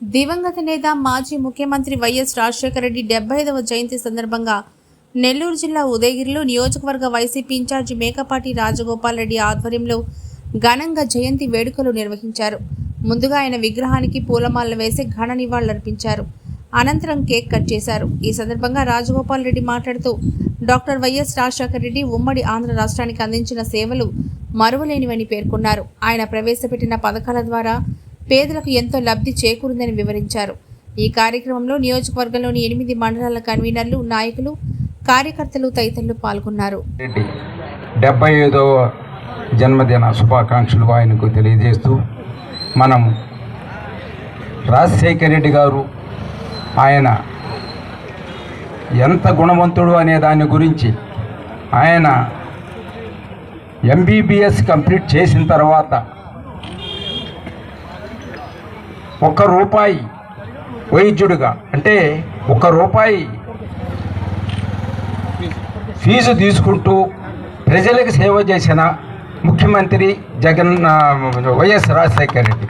దివంగత నేత మాజీ ముఖ్యమంత్రి వైఎస్ రాజశేఖర రెడ్డి డెబ్బై ఐదవ జయంతి సందర్భంగా నెల్లూరు జిల్లా ఉదయగిరిలో నియోజకవర్గ వైసీపీ ఇన్ఛార్జి మేకపాటి రాజగోపాల్ రెడ్డి ఆధ్వర్యంలో ఘనంగా జయంతి వేడుకలు నిర్వహించారు. ముందుగా ఆయన విగ్రహానికి పూలమాలలు వేసి ఘన నివాళులర్పించారు అనంతరం కేక్ కట్ చేశారు. ఈ సందర్భంగా రాజగోపాల్ రెడ్డి మాట్లాడుతూ డాక్టర్ వైఎస్ రాజశేఖర రెడ్డి ఉమ్మడి ఆంధ్ర రాష్ట్రానికి అందించిన సేవలు మరువలేనివని పేర్కొన్నారు. ఆయన ప్రవేశపెట్టిన పథకాల ద్వారా పేదలకు ఎంతో లబ్ధి చేకూరిందని వివరించారు. ఈ కార్యక్రమంలో నియోజకవర్గంలోని ఎనిమిది మండలాల కన్వీనర్లు నాయకులు కార్యకర్తలు తదితరులు పాల్గొన్నారు. రెడ్డి డెబ్బై ఐదవ జన్మదిన శుభాకాంక్షలు ఆయనకు తెలియజేస్తూ మనం రాజశేఖర్ రెడ్డి గారు ఆయన ఎంత గుణవంతుడు అనే దాని గురించి ఆయన ఎంబీబీఎస్ కంప్లీట్ చేసిన తర్వాత ఒక్క రూపాయి వైద్యుడిగా అంటే ఒక్క రూపాయి ఫీజు తీసుకుంటూ ప్రజలకు సేవ చేసిన ముఖ్యమంత్రి జగన్ వైఎస్ రాజశేఖర రెడ్డి.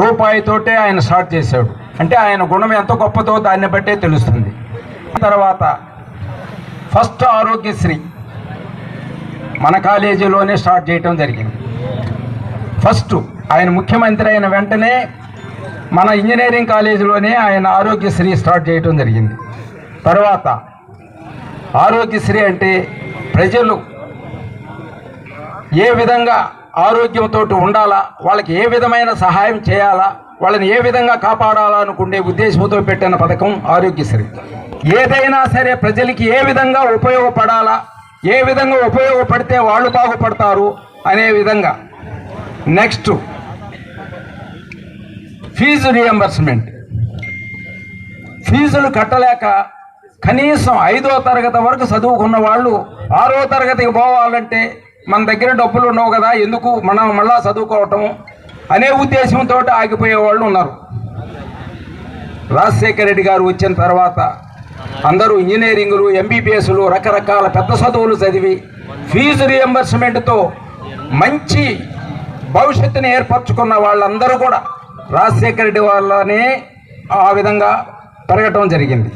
రూపాయితోటే ఆయన స్టార్ట్ చేశాడు. అంటే ఆయన గుణం ఎంత గొప్పదో దాన్ని బట్టే తెలుస్తుంది. తర్వాత ఫస్ట్ ఆరోగ్యశ్రీ మన కాలేజీలోనే స్టార్ట్ చేయటం జరిగింది. ఫస్ట్ ఆయన ముఖ్యమంత్రి అయిన వెంటనే మన ఇంజనీరింగ్ కాలేజీలోనే ఆయన ఆరోగ్యశ్రీ స్టార్ట్ చేయటం జరిగింది. తర్వాత ఆరోగ్యశ్రీ అంటే ప్రజలు ఏ విధంగా ఆరోగ్యంతో ఉండాలా వాళ్ళకి ఏ విధమైన సహాయం చేయాలా వాళ్ళని ఏ విధంగా కాపాడాలా అనుకునే ఉద్దేశంతో పెట్టిన పథకం ఆరోగ్యశ్రీ. ఏదైనా సరే ప్రజలకి ఏ విధంగా ఉపయోగపడాలా ఏ విధంగా ఉపయోగపడితే వాళ్ళు బాగుపడతారు అనే విధంగా నెక్స్ట్ ఫీజు రియంబర్స్మెంట్ ఫీజులు కట్టలేక కనీసం ఐదో తరగతి వరకు చదువుకున్న వాళ్ళు ఆరో తరగతికి పోవాలంటే మన దగ్గర డబ్బులు ఉండవు కదా ఎందుకు మనం మళ్ళా చదువుకోవటం అనే ఉద్దేశంతో ఆగిపోయే వాళ్ళు ఉన్నారు. రాజశేఖర రెడ్డి గారు వచ్చిన తర్వాత అందరూ ఇంజనీరింగ్లు ఎంబీబీఎస్లు రకరకాల పెద్ద చదువులు చదివి ఫీజు రియంబర్స్మెంట్తో మంచి భవిష్యత్తుని ఏర్పరచుకున్న వాళ్ళందరూ కూడా రాజశేఖర రెడ్డి వాళ్ళనే ఆ విధంగా పెరగటం జరిగింది.